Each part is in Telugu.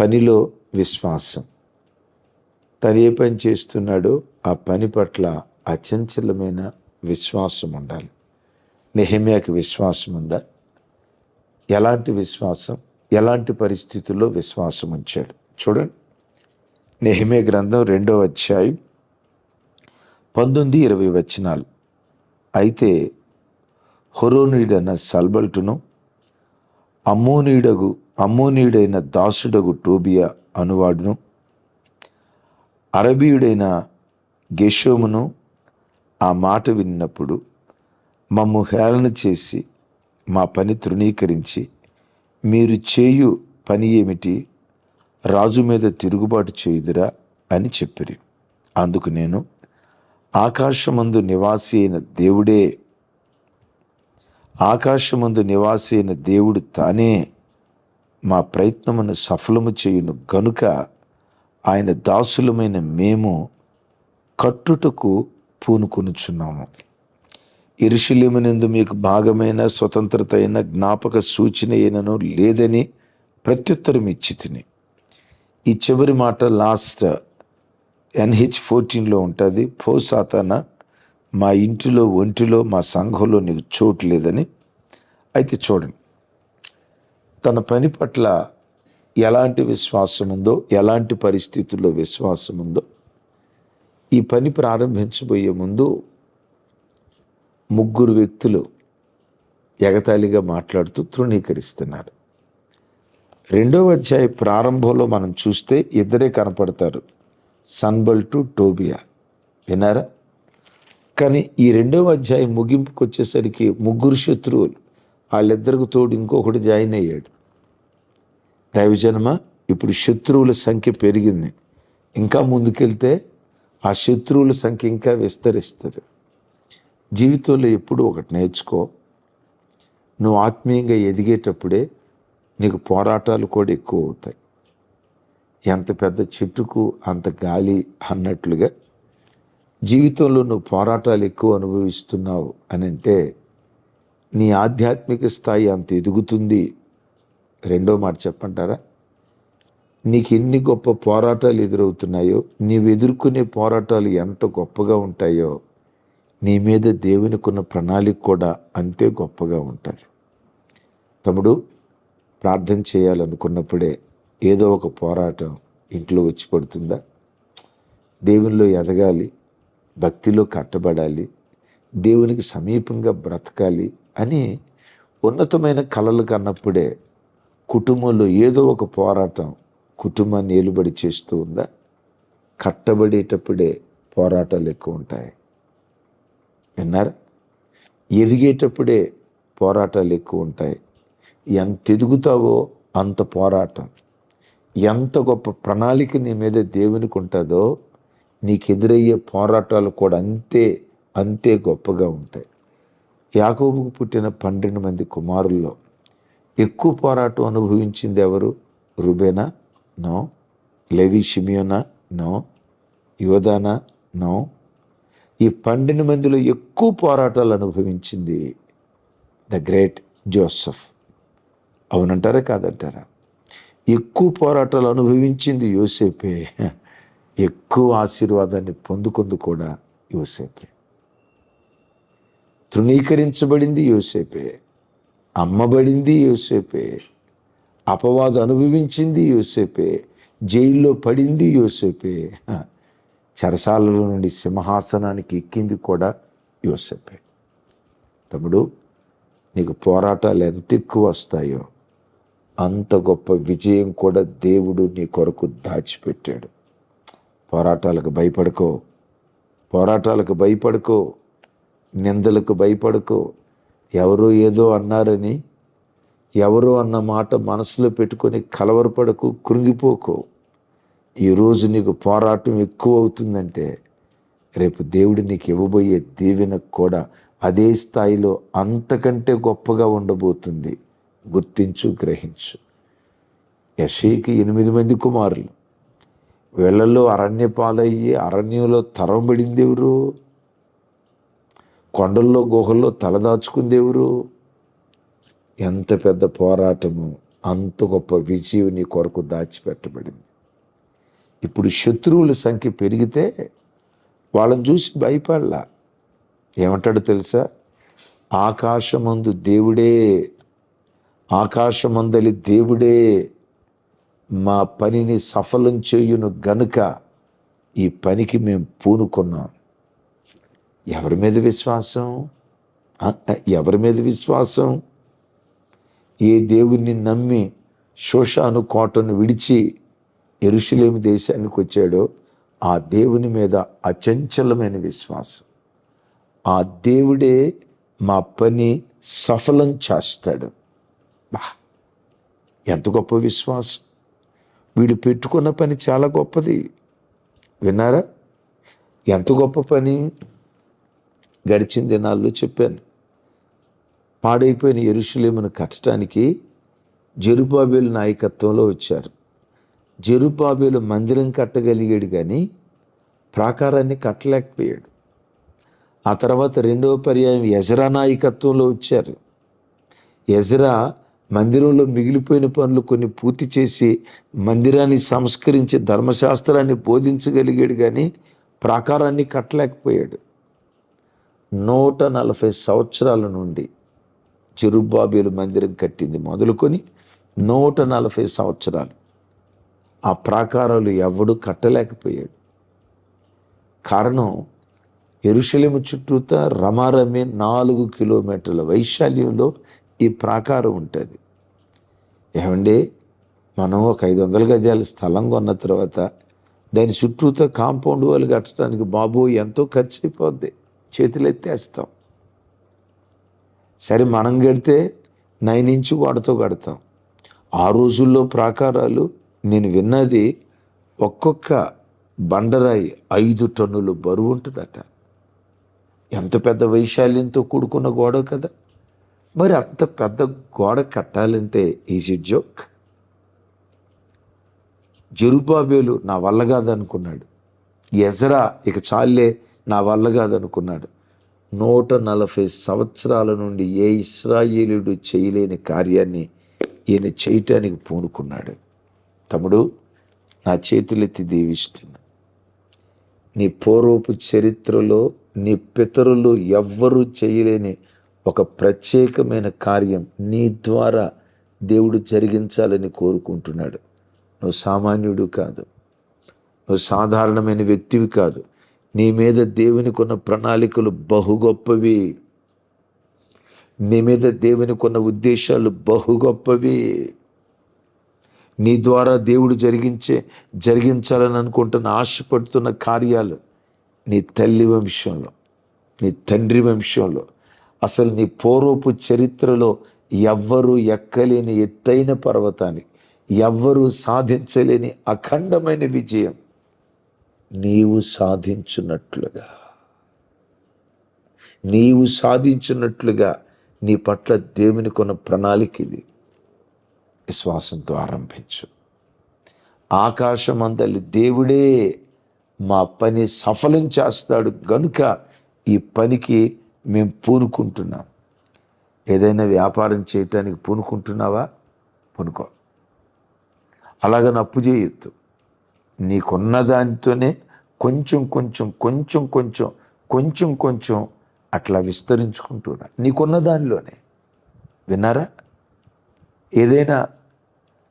పనిలో విశ్వాసం. తను ఏ పని చేస్తున్నాడో ఆ పని పట్ల అచంచలమైన విశ్వాసం ఉండాలి. నెహమ్యాకి విశ్వాసం ఉందా? ఎలాంటి విశ్వాసం? ఎలాంటి పరిస్థితుల్లో విశ్వాసం ఉంచాడు? చూడండి. నెహమే గ్రంథం రెండో అధ్యాయం పంతొమ్మిది ఇరవై వచనాలు. అయితే హొరోనీడన్న సల్బల్టును అమ్మోనీడగు అమ్మోనీయుడైన దాసుడగు టోబియా అనువాడును. అరబీయుడైన గెషోమును ఆ మాట విన్నప్పుడు మమ్ము హేళన చేసి మా పని తృణీకరించి మీరు చేయు పని ఏమిటి? రాజు మీద తిరుగుబాటు చేయుదురా అని చెప్పిరి. అందుకు నేను ఆకాశమందు నివాసి అయిన దేవుడే ఆకాశమందు నివాసి అయిన దేవుడు తానే మా ప్రయత్నమును సఫలము చేయును గనుక ఆయన దాసులమైన మేము కట్టుటకు పూనుకొనుచున్నాము. ఇరుషులేమునందు మీకు భాగమైన స్వతంత్రత అయిన జ్ఞాపక సూచన అయినను లేదని ప్రత్యుత్తరం ఇచ్చి తిని ఈ చివరి మాట లాస్ట్ ఎన్హెచ్ ఫోర్టీన్లో ఉంటుంది. పో సాతాన మా ఇంటిలో ఒంటిలో మా సంఘంలో నీకు చోటు లేదని. అయితే చూడండి. తన పని పట్ల ఎలాంటి విశ్వాసం ఉందో ఎలాంటి పరిస్థితుల్లో విశ్వాసం ఉందో ఈ పని ప్రారంభించబోయే ముందు ముగ్గురు వ్యక్తులు ఎగతాళిగా మాట్లాడుతూ తృణీకరిస్తున్నారు. రెండవ అధ్యాయ ప్రారంభంలో మనం చూస్తే ఇద్దరే కనపడతారు. సన్బల్టు టోబియా. వినారా కానీ ఈ రెండవ అధ్యాయం ముగింపుకు వచ్చేసరికి ముగ్గురు శత్రువులు. వాళ్ళిద్దరికి తోడు ఇంకొకటి జాయిన్ అయ్యాడు. దైవజన్మ? ఇప్పుడు శత్రువుల సంఖ్య పెరిగింది. ఇంకా ముందుకెళ్తే ఆ శత్రువుల సంఖ్య ఇంకా విస్తరిస్తుంది. జీవితంలో ఎప్పుడు ఒకటి నేర్చుకో. నువ్వు ఆత్మీయంగా ఎదిగేటప్పుడే నీకు పోరాటాలు కూడా ఎక్కువ అవుతాయి ఎంత పెద్ద చెట్టుకు అంత గాలి అన్నట్లుగా జీవితంలో నువ్వు పోరాటాలు ఎక్కువ అనుభవిస్తున్నావు అని అంటే నీ ఆధ్యాత్మిక స్థాయి అంత ఎదుగుతుంది. రెండో మాట చెప్పంటారా? నీకు ఎన్ని గొప్ప పోరాటాలు ఎదురవుతున్నాయో నీవు ఎదుర్కొనే పోరాటాలు ఎంత గొప్పగా ఉంటాయో నీ మీద దేవునికున్న ప్రణాళిక కూడా అంతే గొప్పగా ఉంటుంది. తమ్ముడు ప్రార్థన చేయాలనుకున్నప్పుడే ఏదో ఒక పోరాటం ఇంట్లో వచ్చి పడుతుందా? దేవునిలో ఎదగాలి భక్తిలో కట్టబడాలి దేవునికి సమీపంగా బ్రతకాలి అని ఉన్నతమైన కళలు కన్నప్పుడే కుటుంబంలో ఏదో ఒక పోరాటం కుటుంబాన్ని ఏలుబడి చేస్తూ ఉందా? కట్టబడేటప్పుడే పోరాటాలు ఎక్కువ ఉంటాయి. విన్నారా? ఎదిగేటప్పుడే పోరాటాలు ఎక్కువ ఉంటాయి. ఎంత ఎదుగుతావో అంత పోరాటం. ఎంత గొప్ప ప్రణాళిక నీ మీద దేవునికి ఉంటుందో నీకు ఎదురయ్యే పోరాటాలు కూడా అంతే అంతే గొప్పగా ఉంటాయి. యాకోబుకు పుట్టిన పన్నెండు మంది కుమారుల్లో ఎక్కువ పోరాటం అనుభవించింది ఎవరు? రుబేనా? నో. లెవి షిమియోనా? నో. యువదానా నో. ఈ పన్నెండు మందిలో ఎక్కువ పోరాటాలు అనుభవించింది ద గ్రేట్ జోసఫ్. అవునంటారా? కాదంటారా? ఎక్కువ పోరాటాలు అనుభవించింది యోసేపే. ఎక్కువ ఆశీర్వాదాన్ని పొందుకుంది కూడా యోసేపే. తృణీకరించబడింది యోసేపే అమ్మబడింది యోసేపే అపవాదు అనుభవించింది యోసేపే జైల్లో పడింది యోసేపే. చరసాలలో చెరసాలలో నుండి సింహాసనానికి ఎక్కింది కూడా యోసేపే. తమ్ముడు నీకు పోరాటాలు ఎంత ఎక్కువ వస్తాయో అంత గొప్ప విజయం కూడా దేవుడు నీ కొరకు దాచిపెట్టాడు. పోరాటాలకు భయపడుకో పోరాటాలకు భయపడుకో. నిందలకు భయపడకు. ఎవరు ఏదో అన్నారని ఎవరు అన్న మాట మనసులో పెట్టుకొని కలవరపడకు కృంగిపోకు. ఈరోజు నీకు పోరాటం ఎక్కువ అవుతుందంటే రేపు దేవుడు నీకు ఇవ్వబోయే దీవెనకు కూడా అదే స్థాయిలో అంతకంటే గొప్పగా ఉండబోతుంది. గుర్తించు గ్రహించు. యషీకి ఎనిమిది మంది కుమారులు. వీళ్ళల్లో అరణ్య పాలయ్యి అరణ్యంలో తరంబడింది ఎవరు? కొండల్లో గుహల్లో తలదాచుకుందేవరు ఎంత పెద్ద పోరాటము అంత గొప్ప విజయం నీ కొరకు దాచిపెట్టబడింది. ఇప్పుడు శత్రువుల సంఖ్య పెరిగితే వాళ్ళని చూసి భయపడలా. ఏమంటాడు తెలుసా? ఆకాశమందు దేవుడే ఆకాశమందలి దేవుడే మా పనిని సఫలం చేయును గనుక ఈ పనికి మేము పూనుకున్నాం. ఎవరి మీద విశ్వాసం ఎవరి మీద విశ్వాసం ఏ దేవుణ్ణి నమ్మి శోషాను కోటను విడిచి ఎరుషులేమి దేశానికి వచ్చాడో ఆ దేవుని మీద అచంచలమైన విశ్వాసం. ఆ దేవుడే మా పని సఫలం చేస్తాడు. బా ఎంత గొప్ప విశ్వాసం. వీడు పెట్టుకున్న పని చాలా గొప్పది. విన్నారా? ఎంత గొప్ప పని? గడిచిన దినాల్లో చెప్పాను. పాడైపోయిన ఎరుషులేమును కట్టడానికి జెరుబాబేలు నాయకత్వంలో వచ్చారు. జెరుబాబేలు మందిరం కట్టగలిగాడు కానీ ప్రాకారాన్ని కట్టలేకపోయాడు. ఆ తర్వాత రెండవ పర్యాయం ఎజరా నాయకత్వంలో వచ్చారు. ఎజరా మందిరంలో మిగిలిపోయిన పనులు కొన్ని పూర్తి చేసి మందిరాన్ని సంస్కరించి ధర్మశాస్త్రాన్ని బోధించగలిగాడు కానీ ప్రాకారాన్ని కట్టలేకపోయాడు. నూట నలభై సంవత్సరాల నుండి చిరుబాబీలు మందిరం కట్టింది మొదలుకొని నూట నలభై సంవత్సరాలు. ఆ ప్రాకారాలు ఎవడు కట్టలేకపోయాడు. కారణం ఎరుశలిము చుట్టూత రమారమే నాలుగు కిలోమీటర్ల వైశాల్యంలో ఈ ప్రాకారం ఉంటుంది. ఏమండి? మనం ఒక ఐదు వందల గజాల స్థలం కొన్న తర్వాత దాని చుట్టూతో కాంపౌండ్ వాళ్ళు కట్టడానికి బాబు ఎంతో ఖర్చు అయిపోద్ది. చేతులు ఎత్తేస్తాం సరే మనం కడితే నైన్ ఇంచు వాడితో కడతాం ఆ రోజుల్లో ప్రాకారాలు నేను విన్నది ఒక్కొక్క బండరాయి ఐదు టన్నులు బరువు ఉంటుందట. ఎంత పెద్ద వైశాల్యంతో కూడుకున్న గోడ కదా. మరి అంత పెద్ద గోడ కట్టాలంటే ఈజీ జోక్ జరుబాబేలు నా వల్ల కాదనుకున్నాడు. ఎజరా ఇక చాలే నా వల్ల కాదనుకున్నాడు. నూట నలభై సంవత్సరాల నుండి ఏ ఇస్రాయేలుడు చేయలేని కార్యాన్ని ఈయన చేయటానికి పూనుకున్నాడు. తమ్ముడు నా చేతులెత్తి దీవిస్తున్నా. నీ పూర్వపు చరిత్రలో నీ పితరులు ఎవ్వరూ చేయలేని ఒక ప్రత్యేకమైన కార్యం నీ ద్వారా దేవుడు జరిగించాలని కోరుకుంటున్నాడు. నువ్వు సామాన్యుడు కాదు. నువ్వు సాధారణమైన వ్యక్తివి కాదు. నీ మీద దేవునికి ఉన్న ప్రణాళికలు బహు గొప్పవి. నీ మీద దేవునికి ఉన్న ఉద్దేశాలు బహు గొప్పవి. నీ ద్వారా దేవుడు జరిగించే జరిగించాలని అనుకుంటున్న ఆశపడుతున్న కార్యాలు నీ తల్లి వంశంలో నీ తండ్రి వంశంలో. అసలు నీ పూర్వపు చరిత్రలో ఎవ్వరూ ఎక్కలేని ఎత్తైన పర్వతాన్ని ఎవ్వరూ సాధించలేని అఖండమైన విజయం. నీవు సాధించున్నట్లుగా. నీవు సాధించినట్లుగా నీ పట్ల దేవుని కొన్న ప్రణాళిక ఇది. విశ్వాసంతో ఆరంభించు ఆకాశమందలి దేవుడే మా పని సఫలం చేస్తాడు గనుక ఈ పనికి మేము పూనుకుంటున్నాం. ఏదైనా వ్యాపారం చేయటానికి పూనుకుంటున్నావా? పూనుకో. అలాగని అప్పు చేయొద్దు. నీకున్న దానితోనే కొంచెం కొంచెం కొంచెం కొంచెం కొంచెం కొంచెం అట్లా విస్తరించుకుంటున్నా. నీకున్న దానిలోనే. విన్నారా? ఏదైనా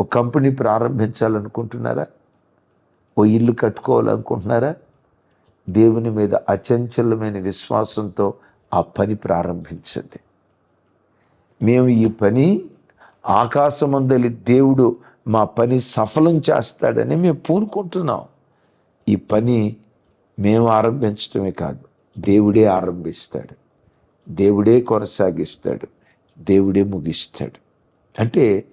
ఒక కంపెనీ ప్రారంభించాలనుకుంటున్నారా? ఓ ఇల్లు కట్టుకోవాలనుకుంటున్నారా? దేవుని మీద అచంచలమైన విశ్వాసంతో ఆ పని ప్రారంభించండి. మేము ఈ పని ఆకాశమందలి దేవుడు మా పని సఫలం చేస్తాడని మేము పూనుకుంటున్నాం. ఈ పని మేము ఆరంభించడమే కాదు దేవుడే ఆరంభిస్తాడు దేవుడే కొనసాగిస్తాడు దేవుడే ముగిస్తాడు. అంటే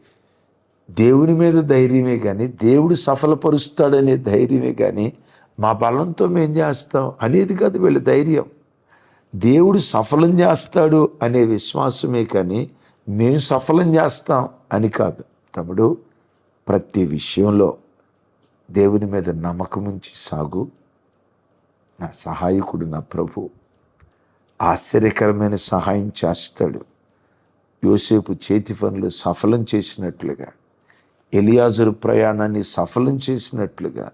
దేవుని మీద ధైర్యమే కానీ దేవుడు సఫలపరుస్తాడనే ధైర్యమే కానీ మా బలంతో మేం చేస్తాం అనేది కాదు వీళ్ళ ధైర్యం. దేవుడు సఫలం చేస్తాడు అనే విశ్వాసమే కానీ మేము సఫలం చేస్తాం అని కాదు. తమ్ముడు ప్రతి విషయంలో దేవుని మీద నమ్మకం ఉంచి సాగు. నా సహాయకుడు నా ప్రభు. ఆశ్చర్యకరమైన సహాయం చేస్తాడు. యోసేపు చేతి పనులు సఫలం చేసినట్లుగా ఎలియాజరు ప్రయాణాన్ని సఫలం చేసినట్లుగా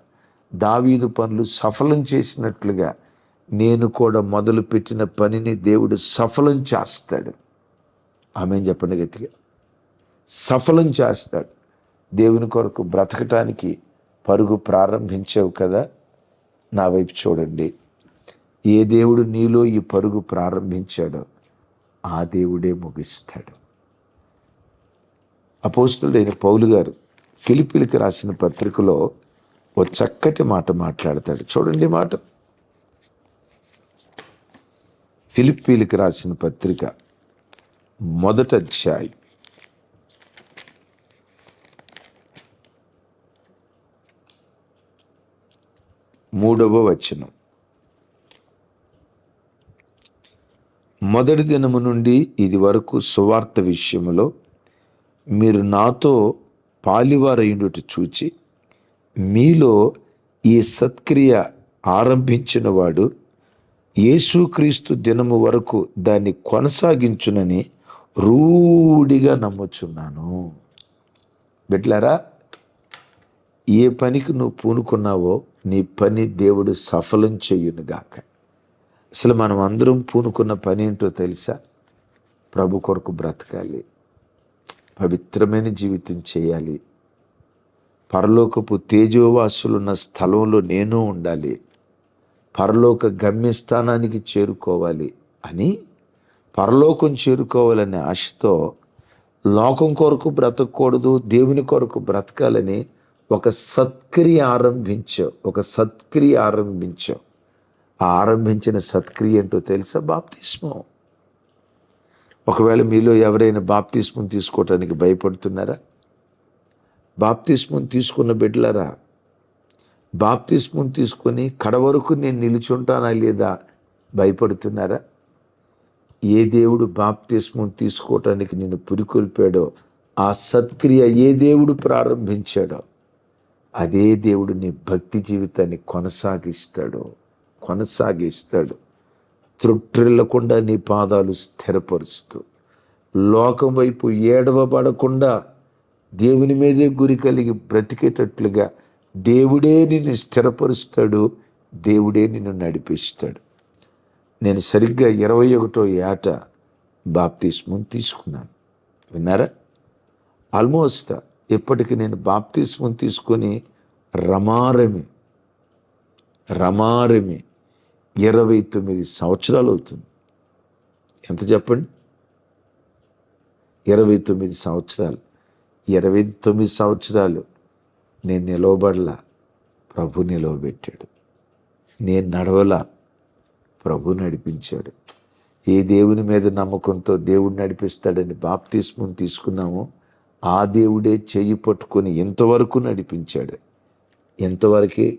దావీదు పనులు సఫలం చేసినట్లుగా నేను కూడా మొదలుపెట్టిన పనిని దేవుడు సఫలం చేస్తాడు. ఆమె చెప్పండి గట్టిగా. సఫలం చేస్తాడు. దేవుని కొరకు బ్రతకటానికి పరుగు ప్రారంభించావు కదా? నా వైపు చూడండి. ఏ దేవుడు నీలో ఈ పరుగు ప్రారంభించాడో ఆ దేవుడే ముగిస్తాడు. అపోస్తుడైన పౌలు గారు ఫిలిపిలికి రాసిన పత్రికలో ఓ చక్కటి మాట మాట్లాడతాడు. చూడండి మాట. ఫిలిప్పీలికి రాసిన పత్రిక మొదట అధ్యాయం. మూడవ వచనం. మొదటి దినము నుండి ఇది వరకు సువార్త విషయంలో మీరు నాతో పాలివారయుండుట చూచి మీలో ఈ సత్క్రియ ఆరంభించిన వాడు యేసుక్రీస్తు దినము వరకు దాన్ని కొనసాగించునని రూఢిగా నమ్ముచున్నాను. బిడ్లారా ఏ పనికి నువ్వు పూనుకున్నావో నీ పని దేవుడు సఫలం చెయ్యునుగాక అసలు మనం అందరం పూనుకున్న పని ఏంటో తెలుసా? ప్రభు కొరకు బ్రతకాలి. పవిత్రమైన జీవితం చేయాలి. పరలోకపు తేజోవాసులున్న స్థలంలో నేను ఉండాలి. పరలోక గమ్యస్థానానికి చేరుకోవాలి అని పరలోకం చేరుకోవాలనే ఆశతో లోకం కొరకు బ్రతకూడదు దేవుని కొరకు బ్రతకాలని ఒక సత్క్రియ ఆరంభించావు ఒక సత్క్రియ ఆరంభించావు ఆ ఆరంభించిన సత్క్రియ ఏంటో తెలుసా? బాప్తిస్మం. ఒకవేళ మీలో ఎవరైనా బాప్తిస్మం తీసుకోవటానికి భయపడుతున్నారా? బాప్తిస్మం తీసుకున్న బిడ్డలరా బాప్తిస్మం తీసుకొని కడ వరకు నేను నిలుచుంటానా లేదా భయపడుతున్నారా? ఏ దేవుడు బాప్తిస్మం తీసుకోవటానికి నిన్ను పురికొల్పాడో ఆ సత్క్రియ ఏ దేవుడు ప్రారంభించాడో అదే దేవుడు నీ భక్తి జీవితాన్ని కొనసాగిస్తాడు కొనసాగిస్తాడు. త్రుట్టిల్లకుండా నీ పాదాలు స్థిరపరుస్తూ లోకం వైపు ఏడవబడకుండా దేవుని మీదే గురి కలిగి బ్రతికేటట్లుగా దేవుడే నిన్ను స్థిరపరుస్తాడు దేవుడే నిన్ను నడిపిస్తాడు. నేను సరిగ్గా ఇరవై ఒకటో ఏట బాప్తిస్మం తీసుకున్నాను. విన్నారా? ఆల్మోస్ట్ ఇప్పటికి నేను బాప్తిస్మం తీసుకొని రమారమి రమారమి ఇరవై తొమ్మిది సంవత్సరాలు అవుతుంది. ఎంత చెప్పండి? ఇరవై తొమ్మిది సంవత్సరాలు. ఇరవై తొమ్మిది సంవత్సరాలు నేను నిలవబడలా ప్రభు నిలవబెట్టాడు. నేను నడవలా ప్రభు నడిపించాడు. ఏ దేవుని మీద నమ్మకంతో దేవుడు నడిపిస్తాడని బాప్తిస్మం తీసుకున్నామో ఆ దేవుడే చేయి పట్టుకొని ఎంతవరకు నడిపించాడు. ఎంతవరకే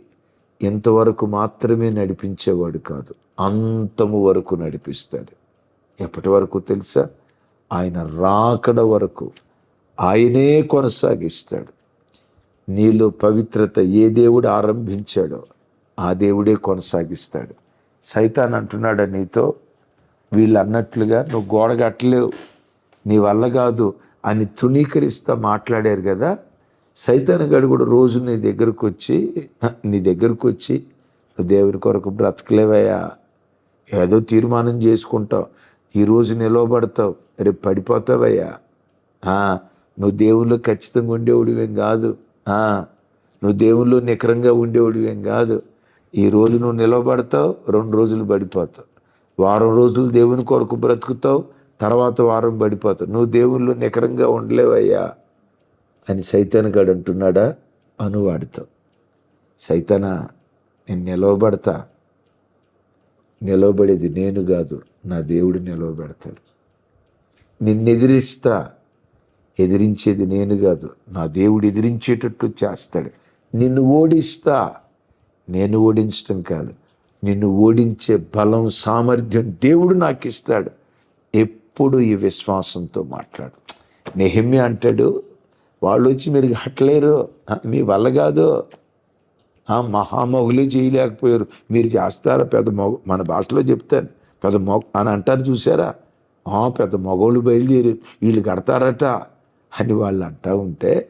ఎంతవరకు మాత్రమే నడిపించేవాడు కాదు. అంతము వరకు నడిపిస్తాడు. ఎప్పటి వరకు తెలుసా? ఆయన రాకడ వరకు ఆయనే కొనసాగిస్తాడు. నీలో పవిత్రత ఏ దేవుడు ఆరంభించాడో ఆ దేవుడే కొనసాగిస్తాడు. సైతాన్ అంటున్నాడా నీతో? వీళ్ళు అన్నట్లుగా నువ్వు గోడ కట్టలేవు నీ వల్ల కాదు. అని తుణీకరిస్తా మాట్లాడారు కదా సైతానగాడు కూడా రోజు నీ దగ్గరకు వచ్చి నీ దగ్గరకు వచ్చి నువ్వు దేవుని కొరకు బ్రతకలేవయ్యా ఏదో తీర్మానం చేసుకుంటావు ఈరోజు నిలవబడతావు రేపు పడిపోతావయ్యా. నువ్వు దేవుళ్ళు ఖచ్చితంగా ఉండేవాడివేం కాదు. నువ్వు దేవుళ్ళు నికరంగా ఉండేవాడివేం కాదు. ఈ రోజు నువ్వు నిలవబడతావు రెండు రోజులు పడిపోతావు. వారం రోజులు దేవుని కొరకు బ్రతుకుతావు తర్వాత వారం పడిపోతావు. నువ్వు దేవుళ్ళు నికరంగా ఉండలేవయ్యా అని సైతానగాడు అంటున్నాడా? అనువాడుతావు. సైతాన నేను నిలవబడతా. నిలవబడేది నేను కాదు నా దేవుడు నిలవబెడతాడు. నిన్నెదిరిస్తా ఎదిరించేది నేను కాదు నా దేవుడు ఎదిరించేటట్టు చేస్తాడు. నిన్ను ఓడిస్తా నేను ఓడించటం కాదు. నిన్ను ఓడించే బలం సామర్థ్యం దేవుడు నాకు ఇస్తాడు ఎప్పుడు ఈ విశ్వాసంతో మాట్లాడు. నెహిమ్య అంటాడు వాళ్ళు వచ్చి మీరు కట్టలేరు మీ వల్ల కాదు. ఆ చేయలేకపోయారు. మీరు చేస్తారా? పెద్ద మొగ మన భాషలో చెప్తాను. పెద్ద మొగ అని అంటారు చూసారా ఆ పెద్ద మగోళ్ళు బయలుదేరి వీళ్ళు కడతారట అని వాళ్ళు అంటా ఉంటే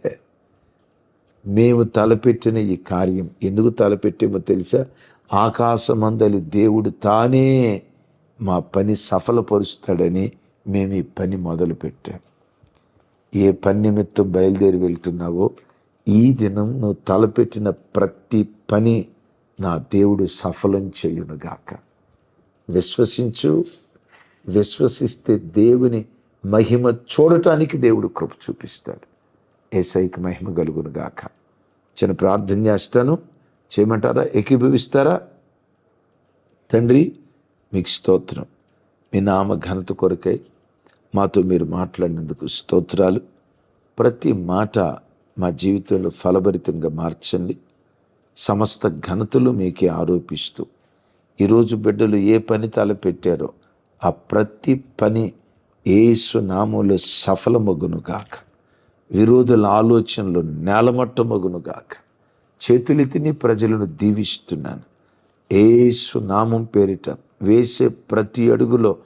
మేము తలపెట్టిన ఈ కార్యం ఎందుకు తలపెట్టామో తెలుసా? ఆకాశమందలి దేవుడు తానే మా పని సఫలపరుస్తాడని మేము ఈ పని మొదలుపెట్టాం. ఏ పని నిమిత్తం బయలుదేరి వెళ్తున్నావో ఈ దినం నువ్వు తలపెట్టిన ప్రతి పని నా దేవుడు సఫలం చేయునుగాక విశ్వసించు విశ్వసిస్తే దేవుని మహిమ చూడటానికి దేవుడు కృప చూపిస్తాడు. ఏసైకి మహిమ కలుగును గాక. చిన్న ప్రార్థన చేస్తాను. చేయమంటారా? ఏకీభవిస్తారా? తండ్రి మీకు స్తోత్రం. మీ నామ ఘనత కొరకై మాతో మీరు మాట్లాడినందుకు స్తోత్రాలు. ప్రతి మాట మా జీవితంలో ఫలభరితంగా మార్చండి. సమస్త ఘనతలు మీకే ఆరోపిస్తూ ఈరోజు బిడ్డలు ఏ పని తలపెట్టారో ఆ ప్రతి పని ఏసు నామంలో సఫలమగును గాక. విరోధుల ఆలోచనలు నేలమట్టమగును గాక చేతులెత్తిని ప్రజలను దీవిస్తున్నాను. ఏసు నామం పేరిట వేసే ప్రతి అడుగులో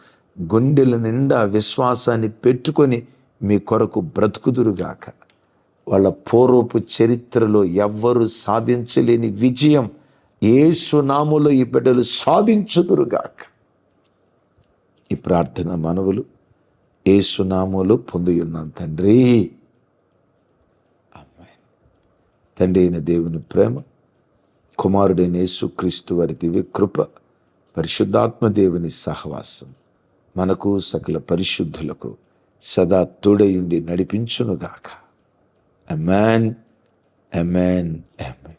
గుండెల నిండా విశ్వాసాన్ని పెట్టుకొని మీ కొరకు బ్రతుకుదురుగాక. వాళ్ళ పూర్వపు చరిత్రలో ఎవ్వరు సాధించలేని విజయం ఏ సునాములో ఈ బిడ్డలు సాధించుదురుగాక. ఈ ప్రార్థన మనవులు ఏ పొంది పొందియున్నాం తండ్రి. అమ్మాయి తండ్రి అయిన దేవుని ప్రేమ కుమారుడైన యేసుక్రీస్తు వారి దివ్య కృప పరిశుద్ధాత్మ దేవుని సహవాసం మనకు సకల పరిశుద్ధులకు సదా తోడయుండి నడిపించునుగాక. Man Amman Amman